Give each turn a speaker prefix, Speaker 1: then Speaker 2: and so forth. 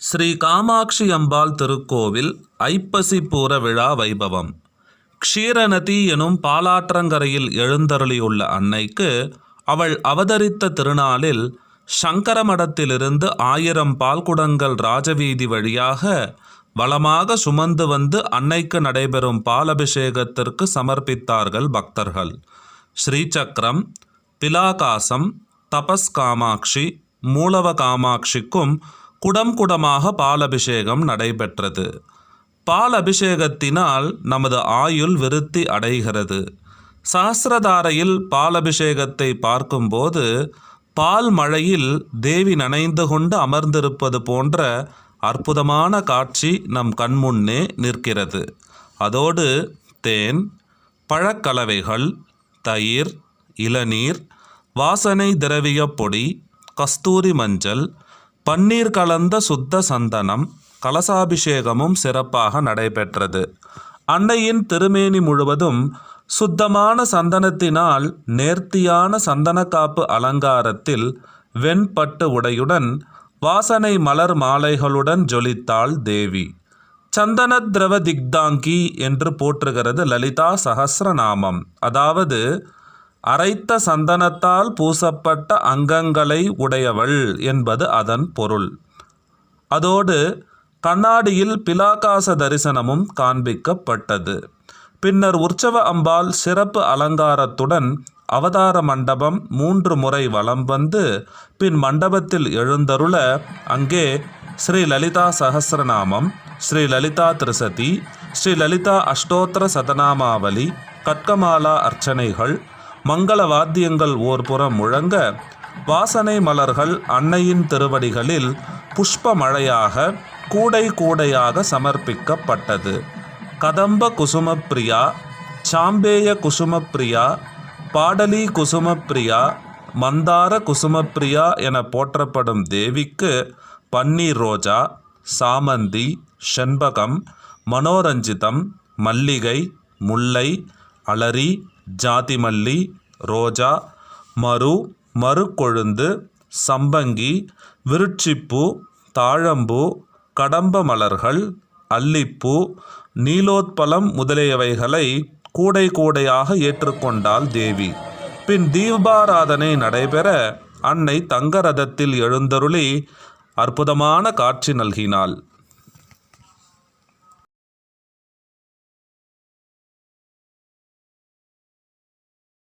Speaker 1: ஸ்ரீ காமாட்சி அம்பாள் திருக்கோவில் ஐப்பசி பூர விழா வைபவம். க்ஷீரநதி எனும் பாலாற்றங்கரையில் எழுந்தருளியுள்ள அன்னைக்கு அவள் அவதரித்த திருநாளில் சங்கரமடத்திலிருந்து ஆயிரம் பால்குடங்கள் ராஜவீதி வழியாக வளமாக சுமந்து வந்து அன்னைக்கு நடைபெறும் பாலபிஷேகத்திற்கு சமர்ப்பித்தார்கள் பக்தர்கள். ஸ்ரீசக்கரம் பிலாகாசம் தபஸ் காமாட்சி மூலவ காமாட்சிக்கும் குடம் குடமாக பாலபிஷேகம் நடைபெற்றது. பால் அபிஷேகத்தினால் நமது ஆயுள் விருத்தி அடைகிறது. சஹசிரதாரையில் பாலபிஷேகத்தை பார்க்கும்போது பால் மழையில் தேவி நனைந்து கொண்டு அமர்ந்திருப்பது போன்ற அற்புதமான காட்சி நம் கண்முன்னே நிற்கிறது. அதோடு தேன் பழக்கலவைகள் தயிர் இளநீர் வாசனை திரவியப் பொடி கஸ்தூரி மஞ்சள் பன்னீர் கலந்த சுத்த சந்தனம் கலசாபிஷேகமும் சிறப்பாக நடைபெற்றது. அன்னையின் திருமேனி முழுவதும் சுத்தமான சந்தனத்தினால் நேர்த்தியான சந்தனக்காப்பு அலங்காரத்தில் வெண்பட்டு உடையுடன் வாசனை மலர் மாலைகளுடன் ஜொலித்தாள் தேவி. சந்தன திரவ திக்தாங்கி என்று போற்றுகிறது லலிதா சகசிரநாமம். அதாவது அரைத்த சந்தனத்தால் பூசப்பட்ட அங்கங்களை உடையவள் என்பது அதன் பொருள். அதோடு கண்ணாடியில் பிலாகாச தரிசனமும் காண்பிக்கப்பட்டது. பின்னர் உற்சவ அம்பாள் சிறப்பு அலங்காரத்துடன் அவதார மண்டபம் மூன்று முறை வலம் வந்து பின் மண்டபத்தில் எழுந்தருள அங்கே ஸ்ரீ லலிதா சகசிரநாமம் ஸ்ரீ லலிதா திருசதி ஸ்ரீ லலிதா அஷ்டோத்திர சதநாமாவலி கட்கமாலா அர்ச்சனைகள் மங்கள வாத்தியங்கள் ஓர் புறம் முழங்க வாசனை மலர்கள் அன்னையின் திருவடிகளில் புஷ்ப மழையாக கூடை கூடையாக சமர்ப்பிக்கப்பட்டது. கதம்ப குசுமப்பிரியா சாம்பேய குசுமப்பிரியா பாடலி குசுமப்பிரியா மந்தார குசுமப்பிரியா என போற்றப்படும் தேவிக்கு பன்னீர் ரோஜா சாமந்தி செண்பகம் மனோரஞ்சிதம் மல்லிகை முல்லை அலரி ஜாதிமல்லி ரோஜா மரு மறுக்கொழுந்து சம்பங்கி விருட்சிப்பூ தாழம்பூ கடம்ப மலர்கள் அல்லிப்பூ நீலோத்பலம் முதலியவைகளை கூடை கூடையாக ஏற்றுக்கொண்டாள் தேவி. பின் தீபாராதனை நடைபெற அன்னை தங்க ரதத்தில் எழுந்தருளி அற்புதமான காட்சி நல்கினாள்.